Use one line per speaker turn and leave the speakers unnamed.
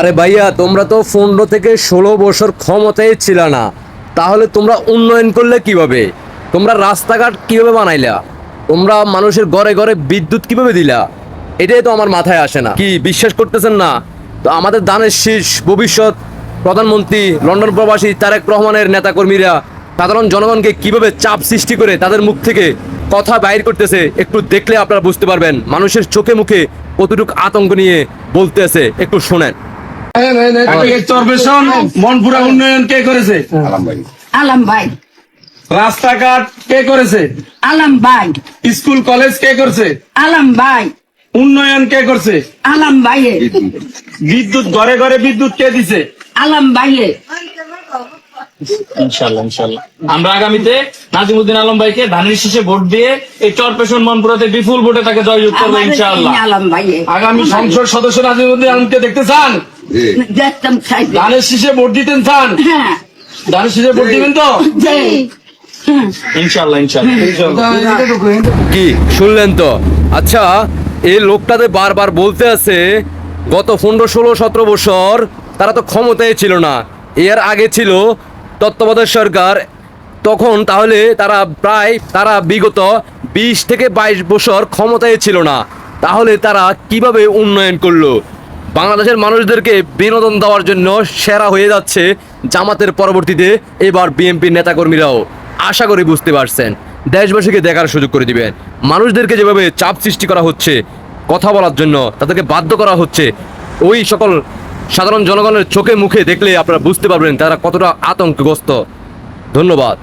আরে ভাইয়া, তোমরা তো পনেরো থেকে ষোলো বছর ক্ষমতায় ছিল না। তাহলে তোমরা উন্নয়ন করলে কীভাবে? তোমরা রাস্তাঘাট কীভাবে বানাইলা? তোমরা মানুষের ঘরে ঘরে বিদ্যুৎ কীভাবে দিলা? এটাই তো আমার মাথায় আসে না। কি, বিশ্বাস করতেছেন না? তো আমাদের দানের শীর্ষ ভবিষ্যৎ, প্রধানমন্ত্রী, লন্ডন প্রবাসী তারেক রহমানের নেতাকর্মীরা, সাধারণ জনগণকে কীভাবে চাপ সৃষ্টি করে তাদের মুখ থেকে কথা বাইর করতেছে, একটু দেখলে আপনারা বুঝতে পারবেন। মানুষের চোখে মুখে কতটুকু আতঙ্ক নিয়ে বলতেছে, একটু শোনেন।
চরবেশন মনপুরা উন্নয়ন কে করেছে?
আলম ভাই।
রাস্তাঘাট কে করেছে?
আলম ভাই।
স্কুল কলেজ কে করছে?
আলম ভাই।
উন্নয়ন কে করছে?
আলম ভাইয়ে।
বিদ্যুৎ ঘরে ঘরে বিদ্যুৎ কে দিছে?
আলম ভাইয়ে।
ইনশাল্লাহ ইনশাল্লাহ আমরা আগামীতে নাজিমুদ্দিন আলম ভাইকে ধানের শীষে ভোট দিয়ে এই চরপেশন মনপুরাতে বিপুল ভোটে তাকে জয়যুক্ত করব
আমাদের
ইনশাআল্লাহ।
তিনি আলম ভাইয়ে।
আগামী সংসদ সদস্য নাজিমুদ্দিন আলমকে দেখতে চান?
দেখতাম
ধানের শীষে ভোট দিতেন চান
হ্যাঁ।
ধানের শীষে ভোট দিবেন তো?
ইনশাল্লাহ ইনশাল্লাহ
কি শুনলেন তো? আচ্ছা এই লোকটাতে বারবার বলতে আছে গত পনেরো ষোলো সতেরো বছর তারা তো ক্ষমতায় ছিল না। এর আগে ছিল তত্ত্বাবধায়ক সরকার। তখন তাহলে তারা প্রায় তারা বিগত বিশ থেকে বাইশ বছর ক্ষমতায় ছিল না। তাহলে তারা কীভাবে উন্নয়ন করল? বাংলাদেশের মানুষদেরকে বিনোদন দেওয়ার জন্য সেরা হয়ে যাচ্ছে জামাতের পরবর্তীতে এবার বিএনপির নেতাকর্মীরাও। আশা করি বুঝতে পারছেন। দেশবাসীকে দেখার সুযোগ করে দিবেন। মানুষদেরকে যেভাবে চাপ সৃষ্টি করা হচ্ছে, কথা বলার জন্য তাদেরকে বাধ্য করা হচ্ছে, ওই সকল সাধারণ জনগণের চোখে মুখে দেখলে আপনারা বুঝতে পারবেন তারা কতটা আতঙ্কগ্রস্ত। ধন্যবাদ।